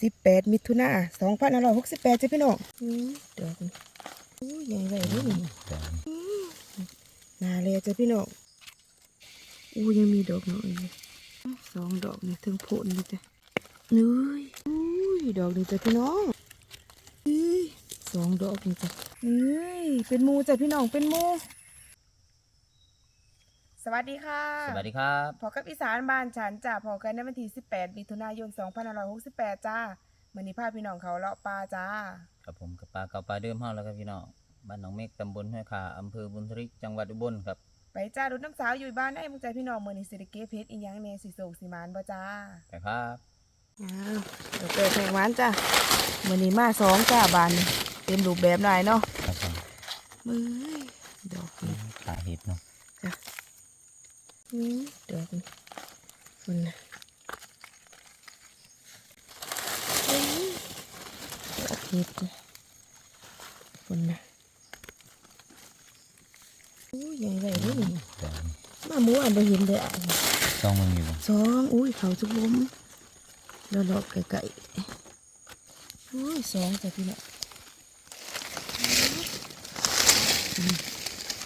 สิบแปดมิถุนาสองพันห้าร้อยหกสิบแปดจ้ะพี่น้องอืมดอกนี่อู้ใหญ่ใหญ่ด้วยนี่นาเลยจ้ะพี่น้องอู้ยังมีดอกน้อยสองดอกนี่ถึงผล่นี่จ้ะนุ้ยอุ้ยดอกนี่จ้ะพี่น้องสองดอกนี่จ้ะอุ้ยเป็นมูจ้ะพี่น้องเป็นมู สวัสดีค่ะสวัสดีครับพอกับอีสานบ้านฉันจ้าพอกันในวันที่ 18 มิถุนายน 2568 จ้ามื้อนี้พาพี่น้องเขาเลาะปลาจ้ากับผมกับปลาเก่าปลาเดิมเฮาแล้วครับพี่น้อง บ้านหนองเมฆตำบลห้วยขาอำเภอบุญทริก จังหวัดอุบลครับ ไปจ้าดูน้ำสาวอยู่บ้านได้มึงใจพี่น้องมื้อนี้สิได้เก็บเพชรอีหยังแหน่สิโศกสิมานบ่จ้า ไปครับอ้าวเดี๋ยวเปิดแข่งหวานจ้ามื้อนี้มาสองจ้าบานนี่เต็มรูปแบบได้เนาะครับผมมื้อดอกนี่ขาเห็ดเนาะจ้ะ อืมดอกนี่คุณนะอืมดอกเห็ดจ้ะคุณนะอู้ใหญ่ใหญ่ด้วยนี่เดี๋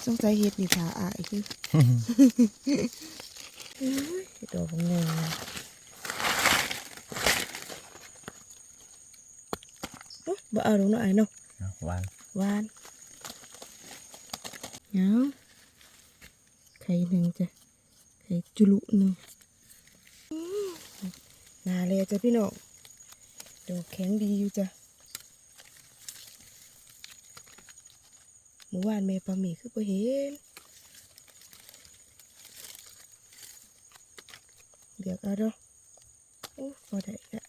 สองอุ้ยเขาจุกล้มแล้วเลาะไก่ๆอุ้ยสองจ้ะพี่น้องอืมสงสัยเห็ดนี่ผาอายคืออุ้ยดอกงงโอ๊ยบ่เอาลงเนาะไอ้เนาะเอาหวานหวานเอาไข่หนึ่งจ้ะไข่จุลุหนึ่งอื้อนาเลยจ้ะพี่น้องดอกแข็งดีอยู่จ้ะ มื่อวานแม่ปลาหมีคือบ่เห็นเดี๋ยวเอาด้อโอ้บ่ได้ละ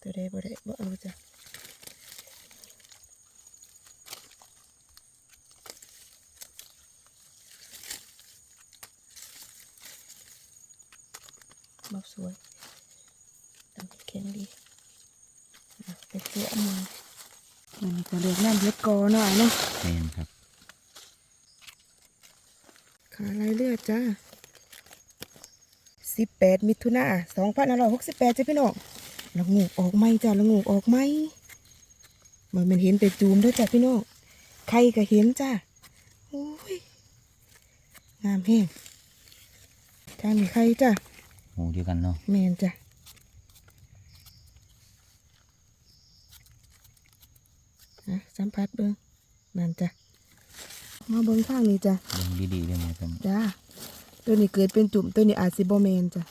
ตัวใดบ่ได้บ่เอาจ้ะบอกสวยทำให้แข็งดีอะไปเสียมือ มันก็เรียกน้ำเล็ดกอหน่อยเนาะแมนครับ ขาลายเลือดจ้าสิบแปดมิถุนาสองพันห้าร้อยหกสิบแปดจ้าพี่น้องละงูกออกไหมจ้าละงูกออกไหมมันมันเห็นแต่จูมด้วยจ้าพี่น้องใครก็เห็นจ้าโอ้ยงามแห้งทางนี้ใครจ้าหมูเดียวกันเนาะแมนจ้ะ นะสัมผัสเบิ้งนั่นจ้ะมาเบิ้งข้างนี้จ้ะเบิ่งดีๆเด้อนะครับจ้าตัวนี้เกิดเป็นจุ่มตัวนี้อาจสิบ่แมนจ้ะ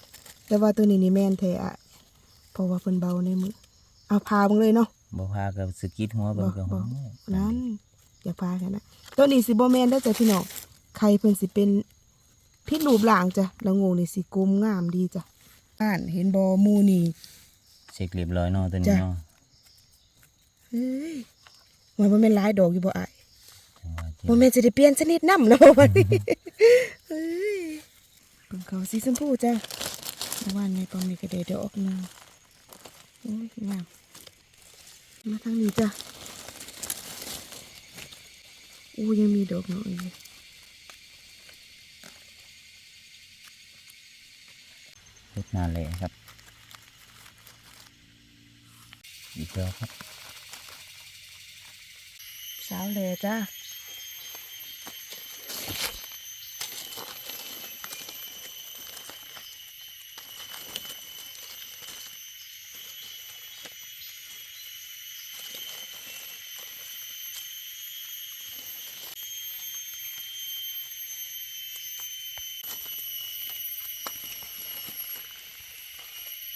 แต่ว่าตัวนี้นี่แมนแท้อะเพราะว่าเพิ่นเบาในมือเอาพาเบิ่งเลยเนาะบ่พากับสกิดหัวเบิ่งกับบ่หัวนั่นอย่าพากันนะตัวนี้สิบ่แมนได้อจ้ะพี่น้องไข่เพิ่นสิเป็นพิษรูปร่างจ้ะแล้วงูนี่สิกลมงามดีจ้ะอ่านเห็นบ่หมูนี่เช็คเรียบร้อยเนาะตัวนี้จ้ะเนาะเฮ้ย มันบ่แม่นหลายดอกอยู่บ่อ้ายจังหวะที่บ่แม่นสิได้เปลี่ยนชนิดน้ำแล้ววันนี้เฮ้ยเบิ่งเขาสีชมพูจ้ะเมื่อวานในปองมีกระเดดอกหนึงโอ้ยงามมาทางนี้จ้ะอู้ยังมีดอกน้อยอยู่เฮ็ดหน้าแหล่ครับ อีกแล้วครับ สาวแหล่จ้ะ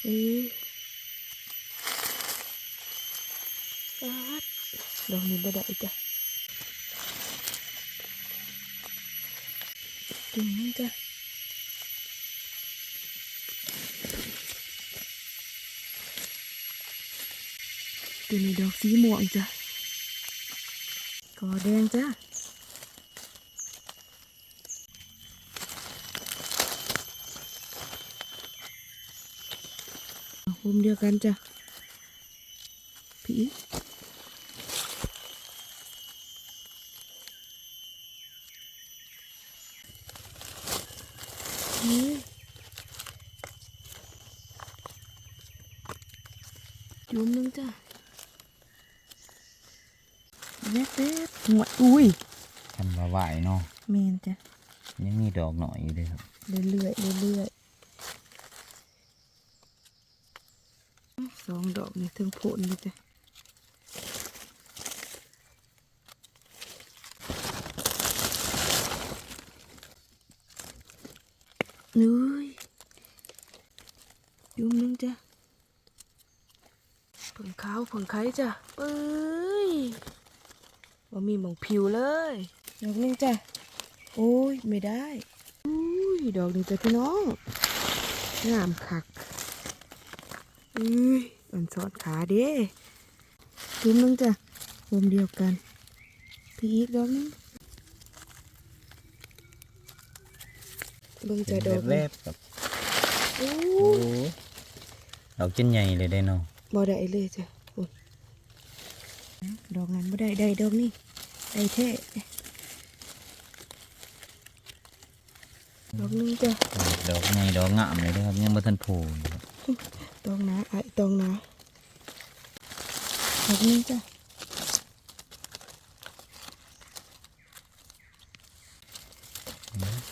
อือปาดดอกนี้บ่ ได้จ้ะจุ่มนี่จ้ะตัวนี้ดอกสีม่วงจ้ะกอแดงจ้ะคุมเดียวกันจ้ะผีเฮ้ย จุ่มหนึงจ้ะแม่เป็ดหวดอุ้ยทำว่าไหวเนาะเมนจ้ะยังมีดอกหน่อยอยู่เลยครับเรื่อยๆเรื่อยๆสองดอกนี่ถึงโผล่เลยจ้ะ นุ้ยยุ่มนึงจ้ะผงขาวผงไข่จ้ะเอ้ยว่ามีหมองผิวเลยดอกนึงจ้ะโอ้ยไม่ได้อุ้ยดอกนี้จ้ะพี่น้องงามคักอุ้ยอันสอดขาเด้จุ่มนึงจ้ะวมเดียวกันพี่อีกดอกนึง เบิ่งจ้ะดอกแวนี้บๆกับโอ้โอ้ดอกจิ้นใหญ่เลยได้เนาะบ่ได้เลยจ้ะโอ้ยดอกนั้นบ่ได้ได้ดอกนี้ได้แท้ดอกนึงจ้ะดอกใหญ่ดอกงามเลยเด้อครับยังบ่ทันโผล่อยู่ครับตองนะไอ้ตองนะแบบนี้จ้ะ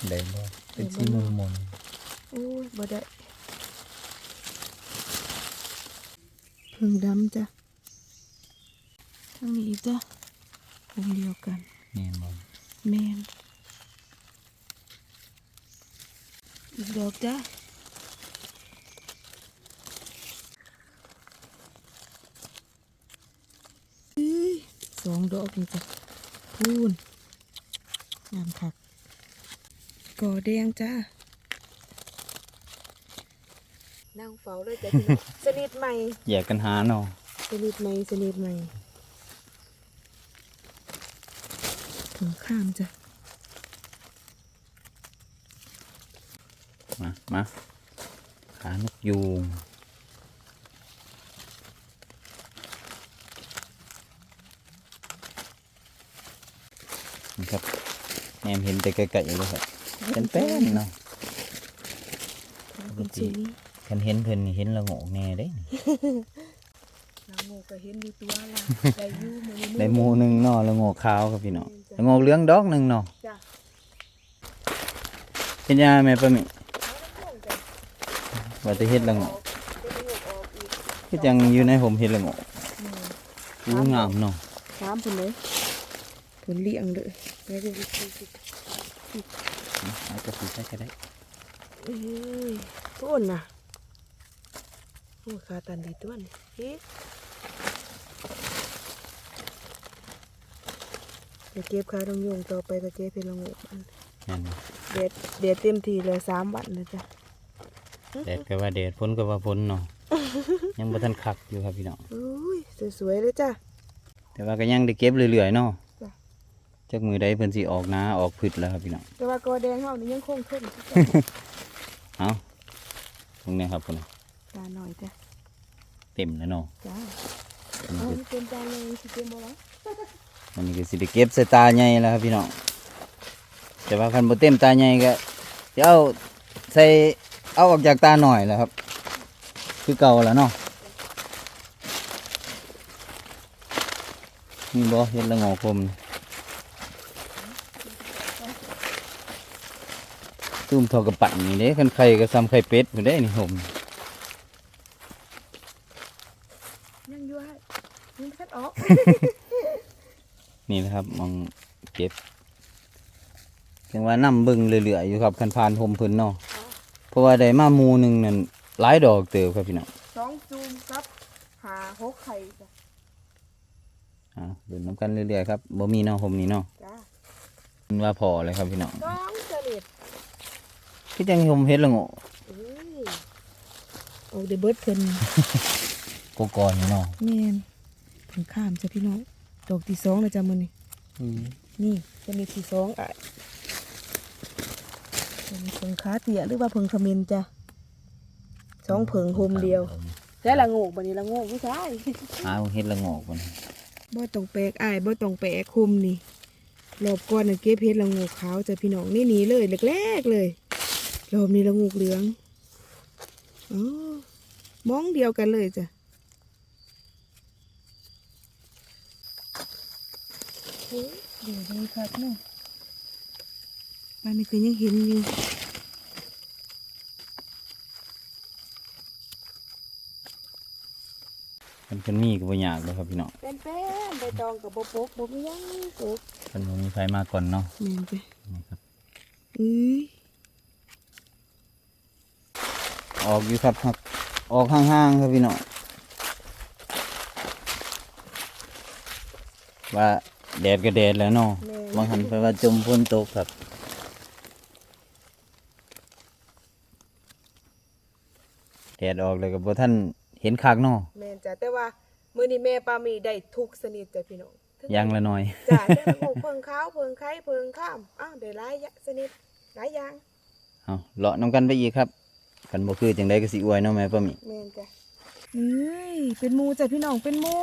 ได้บ่ เป็นสีมุนมนโอ้ยบ่ได้เพิ่งดำจ้ะทางนี้อีกจ้ะวงเดียวกันแม่นบ่แมนอีกดอกจ้ะอื้อสองดอกนี่จ้ะพูนงามคัก ก่อแดงจ้านั่งเฝ้าเลยจ้ะพี่น้องสนิทใหม่แยกกันหาเนาะสนิทใหม่สนิทใหม่ถึงข้ามจ้ะมามาขานกยูงนี่ครับแนมเห็นแต่ไกลๆเลยครับ เป็นแป้นเนาะเป็นสูงคันเห็นเพิ่นนี่เห็นละโงกแน่เด้นางโมก็เห็นอยู่ตัวละได้อยู่มือได้หมูหนึงเนาะละโงกขาวครับพี่น้องละโงกเหลืองดอกหนึงเนาะจ้ะเป็นยังไงแม่ปะมิว่าจะเฮ็ดละโงกก็ยังอยู่ในผมเฮ็ดละโงกอู้งามเนาะถามเพิ่นเลยเพิ่นเลี้ยงเลยไปดู อาจจะสีใช้ก็ได้เอ้ยต้นน่ะโอ้ยขาตันดีตัวนี่เฮ้จะเก็บขาดงยงต่อไปก็เก็บเพลงงกมันนั่นเด็ดเด็ดเต็มทีเลยสามวันนะจ๊ะแดดก็ว่าแดดฝนก็ว่าฝนเนาะยังบ่ทันคักอยู่ครับพี่น้องอุ้ยสวยๆเลยจ้ะแต่ว่าก็ยังได้เก็บเรื่อยๆเนาะ จ้ะจักมือใดเพิ่นสิออกนาออกพืชแล้วครับพี่น้องแต่ว่ากอแดงเฮานี่ยังคงขึ้นเอาตรงนี้ครับพุ่นน่ะตาหน่อยจ้ะเต็มแล้วเนาะจ้าอันเอานี้ก็ที่เป็นจานเลยสิเต็มบ่วะอันนี้ก็สิได้เก็บใส่ตาใหญ่แล้วครับพี่น้องแต่ว่าคันบ่เต็มตาใหญ่ก็จะเอาใส่เอาออกจากตาหน่อยแล้วครับ คือเก่าแล้วเนาะนี่บ่เฮ็ดละโงอคมนี่ ตุ้มเทอกระปั่นนี่เด้คันไข่ก็ซ้ำไข่เป็ดพุ่นเด้นี่ผมยังอยู่ให้ยังคัดออก นี่นะครับมองเก็บยังว่านํเบิ่งเรื่อยๆอยู่ครับคันผ่านผมเพิ่นเนาะเพราะว่าได้มาหมู่หนึงนั่นหลายดอกเติบครับพี่น้องสองจูมครับหาหกไข่จ้ะอ่าเดินน้ำกันเรื่อยๆครับบ่มีเนาะผมนี่เนาะจ้ามันว่าพอเลยครับพี่น้องสองเสลิด คือจังผมเฮ็ดละโงเอ้ยออกเดเบิร์ดเพิ่นกกอนนี่เนาะแม่นเพิ่นข้ามจ้ะพี่น้องดอกที่สองแล้วจ้ะมื้อนี้นี่จะมีที่สองอะเป็นเพิ่งขาเตี้ยหรือว่าเพิ่งขมิ้นจ้ะสองเพิ่งโฮมเดียวแต่ละโงกบัดนี้ละโงกผู้ชายหาเฮ็ดละโงกพุ่นบ่ต้องแปลกอายบ่ต้องแปลกคุมนี่รอบก่อนน่ะเก็บเฮ็ดละโงูขาวจ้ะพี่น้องนี่หนีเลยแรกๆเลย รอบนี้ละงูเหลืองอมองเดียวกันเลยจ้ะเดี๋ยวดูครับเนาะบ้านนี้ก็ยังเห็นอยู่มันเป็นมีกับใบหยากเลยครับพี่น้องเป็นเป็นใบตองกับโบโป๊กโบมียังโป๊กเนมีไฟมาก่อนเนาะนี่ไปนี่ครับ อื้อ ออกอยู่ครับครับ ออกห่างๆครับพี่น้องว่าแดดก็แดดแล้วเนาะแม่นบางหันไปว่าจมฝนตกครับแดดออกเลยกับบ่ท่านเห็นคักเนาะแม่นจ้ะแต่ว่ามื้อนี้แม่ปามีได้ทุกชนิดจ้ะพี่น้องทั้อยังละหน่อยจ้ะทั้งหมูเพิงขาวเพิงไข่เพิงข้ามอ้าวได้หลายอย่างชนิดหลายอย่างเอาเลาะน้ำกันไปอีกครับ กันบ่คือจังไดก็สิอวยเนาะแม่ป้าหมีแม่นจ้ะเฮ้ยเป็นหมูจ้ะพี่น้องเป็นหมู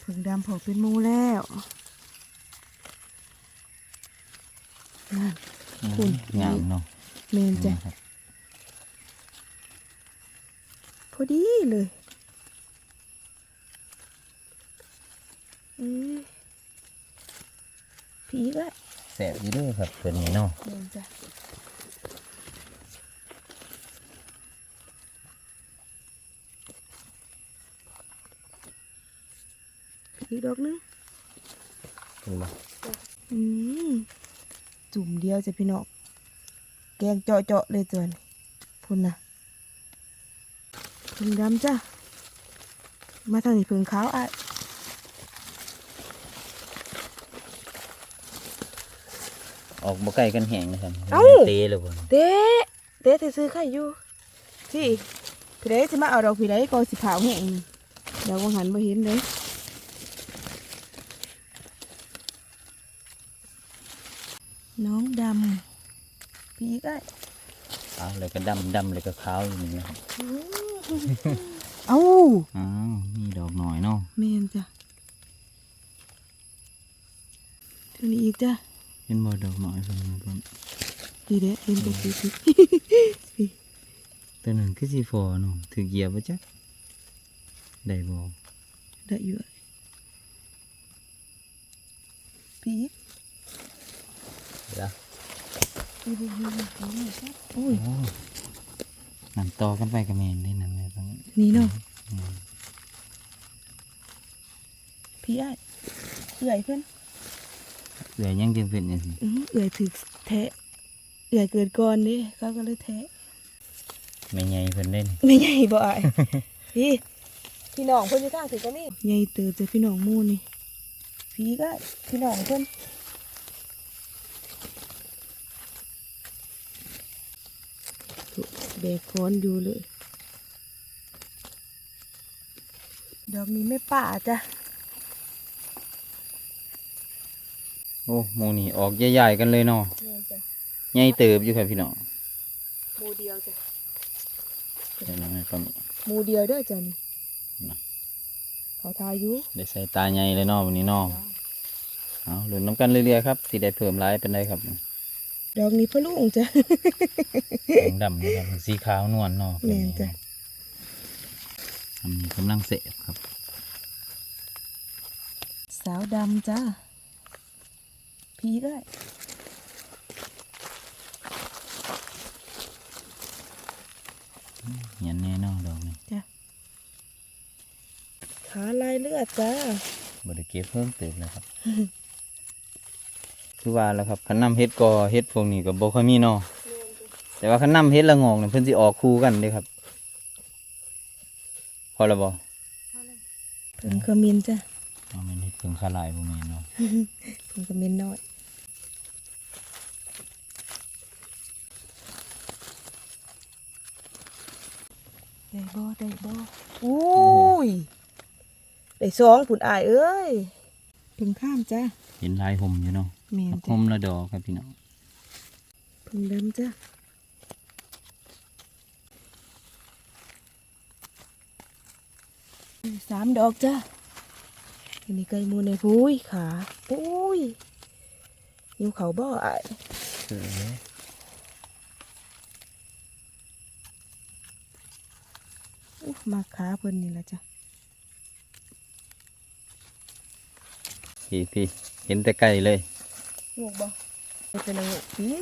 เพิงดำเผอเป็นหมูแล้วนั่น คุณ งามเนาะแม่นจ้ะครับพอดีเลยอืมผีก็แสบอยู่เด้อครับตัวนี้เนาะ แม่นจ้ะ อีกดอกหนึงดูละอืมจุ่มเดียวจ้ะพี่น้องแกงเจาะๆเลยจ้ะนี่พุ่นนะพึ่งดำจ้ะมาทางนี้พึ่งขาวอะออกบ่ใกล้กันแห้งนะครับเอ้าเตะเลยบ่เด้เด้ที่ซื้อไข่อยู่ที่พี่ได้จะมาเอาดอกพี่ได้ก็สิเผาแห้งเดี๋ยววังหันมาเห็นเลยน้องดำพี่ก็ขาวเลยก็ดำดำเลยก็ขาวอยู่นี่นะครับเอ้าอ้าวมีดอกหน่อยเนาะเมนจ้ะเท่านี้อีกจ้ะเห็นบ่ดอกหน่อยเพิ่นเพิ่นพี่เด้เห็นตัวพี่พี่ตัวนั้นคือสิฟอเนาะถือเหยียบบ่จ๊ะได้บ่ได้อยู่อะพี่เด้ อพี่พี่พี่พี่จ้ะโอ้ยโอ้นั่นต่อกันไปก็แม่นได้นั่นแม่ตรงนี้นี่เนาะอืมพี่ไอ้ายเอื่อยเพื่อนเหลือยังจึงเป็นจังซี่อื้อเอื่อยถือแทะเอื่อยเกิดก่อนนี่เขาก็เลยแทะแม่ใหญ่เพิ่นเล่นไม่ใหญ่บ่ไอ้ายพี่พี่น้องเพิ่นอยู่ทางถือก็มีใหญ่เติบจะพี่น้องหมู่นี่พี่ก็พี่น้องเพิ่นถูก แบกค้อนอยู่เลยดอกนี้ไม่ป่าจ้ะโอ้หมู่นี่ออกใหญ่ๆกันเลยเนาะเนี่ยจ้ะใหญ่เติบอยู่ครับพี่น้องหมูเดียวจ้ะเดี๋ยวนะแม่ป้าหมีหมูเดียวเด้อจ้ะนี่น่ะเขาทายอยู่ได้ใส่ตาใหญ่เลยเนาะวันนี้เนาะเอาหลุนน้ำกันเรื่อยๆครับสิได้เพิ่มหลายเป็นไรครับ ดอกนี้พะลุงจ้ะแดงดำนะครับสีขาวนวลเนาะแม่นจ้ะอันนี้กำลังเสพครับ สาวดำจ้ะพีได้เห็นแน่เนอนดอกนี่จ้ะขาลายเลือดจ้าบริเก็บเพิ่มเติมเลยครับ คือว่าแล้วครับขันน้ำเฮ็ดกอเฮ็ดพวกนี้กับโบค่อยมีเนาะแต่ว่าขันน้ำเฮ็ดละงอกเนี่ยเพิ่นสิออกคู่กันเด้ครับ พอแล้วบ่เพิ่งขมิ้นจ้ะเอาแม่นเฮ็ดเพิ่งขาลายบ่แม่นเนาะเพิ่งขมิ้นน้อยได้บ่ได้บ่อุ้ยได้สองผุนอายเอ้ยเพิ่งข้ามจ้ะเห็นลายห่มอยู่เนาะเมนห่จ้ะมละดอกครับพี่น้องเพิ่งดำจ้ะสามดอกจ้ะอันนี้ไก่มูในพุ้ยขาอุ้ยยิ้วเขาบ่อายเอออุ๊ยมาขาเพิ่นนี่ละจ้ะ พี่พี่เห็นแต่ไกลเลยงูบ่ไม่เป็นงูหืม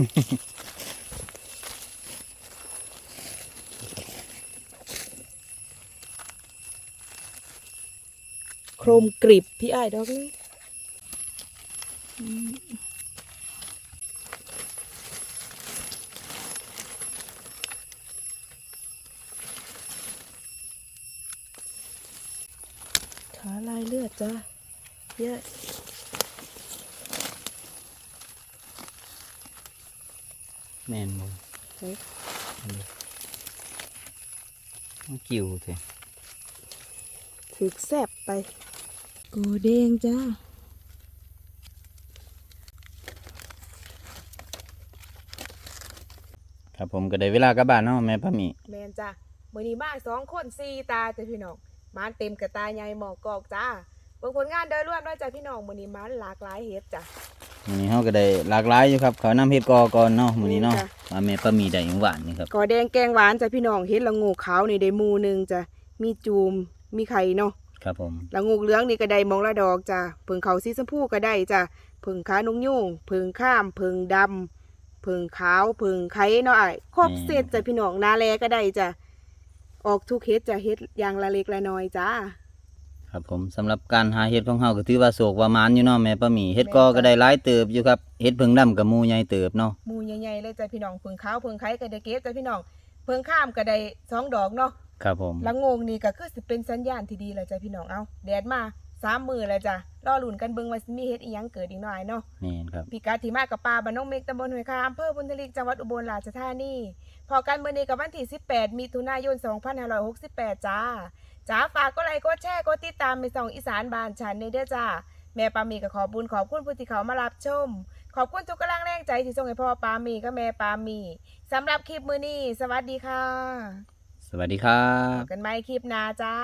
โครมกริบพี่ไอ้ดอกนี่ขาลายเลือดจ้าเยอะ แม่นบ่เฮ้ยมันกิ่วเถอะถึกแซบไปโกเด้งจ้าครับผมก็ได้เวลากลับบ้านเนาะแม่ป้าหมีแมนจ้ามือนี้มาสองคนสี่ตาจ้ะพี่น้องมานเต็มกระตาใหญ่หมอกกอกจ้าเบิ่งผลงานโดยรวมแล้วจ้ะพี่น้องมือนี้มานหลากหลายเฮ็ดจ้ะ มื้อนี้เฮาก็ได้หลากหลายอยู่ครับเขาวนำเฮ็ดกอก่อนเนาะมื้อนี้เนาะจ้ะว่าแม่ป้าหมีได้หยังหวานนี่ครับกอแดงแกงหวานจ้ะพี่น้องเฮ็ดละโงูขาวนี่ได้หมูหนึงจ้ะมีจูมมีไข่เนาะครับผมละโงูเหลืองนี่ก็ได้มองละดอกจ้ะเพิงเขาสีชมพูก็ได้จ้ะเพิงขานกยูงเพิงข้ามเพิงดำเพิงขาวเพิงไข่เนาะอ้ายครบเสร็จจ้ะพี่น้องนาแลก็ได้จ้ะออกทุกเฮ็ดจ้ะเฮ็ดอย่างละเล็กละน้อยจ้า ครับผมสำหรับการหาเห็ดของเฮาก็ถือว่าโศกว่าหมานอยู่เนาะแม่ป้าหมีเห็ดกอก็ได้หลายเติบอยู่ครับเห็ดเพิ่งดำกับหมูใหญ่เติบเนาะหมูใหญ่ๆเลยจ้ะพี่น้องเพิงขาวเพิงไข่ก็ได้เก็บจ้ะพี่น้องเพิงข้ามก็ได้สองดอกเนาะครับผมละโงงนี่ก็คือสิเป็นสัญญาณที่ดีแล้วจ้ะพี่น้องเอาแดดมาสามมือแล้วจ้ะรอลุ้นกันเบิ่งว่าสิมีเฮ็ดอีหยังเกิดอีกหน่อยเนาะแม่นครับพิกัดที่มากับปลาบ้านน้องเมกตำบลห้วยคาอำเภอบุญทลิกจังหวัดอุบลราชธานีพอกันมื้อนี้กับวันที่ 18มิถุนายน 2568 จ้า จ้าฝากก็ไลค์กดแชร์กดติดตามในส่องอีสานบ้านฉันในเด้อจ้าแม่ปามีก็ขอบุญขอบคุณผู้ที่เขามารับชม ขอบคุณทุกกำลังแรงใจที่ส่งให้พ่อปามีกับแม่ปามีสำหรับคลิปมื้อนี้ สวัสดีค่ะ สวัสดีครัพบบ กันใหม่คลิปหน้าจ้า